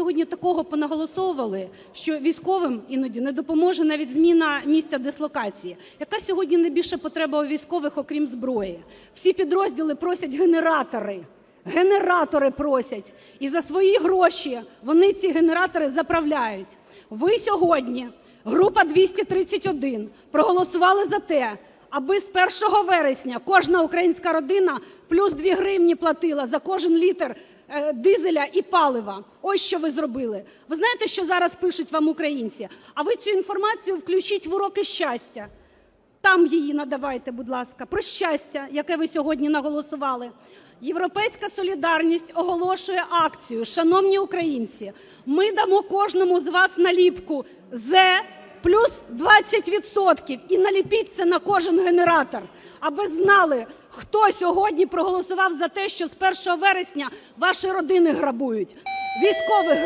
сьогодні такого понаголосовували, що військовим іноді не допоможе навіть зміна місця дислокації. Яка сьогодні найбільша потреба у військових, окрім зброї? Всі підрозділи просять генератори. Генератори просять. І за свої гроші вони ці генератори заправляють. Ви сьогодні, група 231, проголосували за те, аби з 1 вересня кожна українська родина плюс 2 гривні платила за кожен літр е, дизеля і палива. Ось що ви зробили. Ви знаєте, що зараз пишуть вам українці? А ви цю інформацію включіть в уроки щастя. Там її надавайте, будь ласка, про щастя, яке ви сьогодні наголосували. Європейська солідарність оголошує акцію. Шановні українці, ми дамо кожному з вас наліпку «Зе» плюс 20% і наліпіть це на кожен генератор, аби знали, хто сьогодні проголосував за те, що з 1 вересня ваші родини грабують. Військових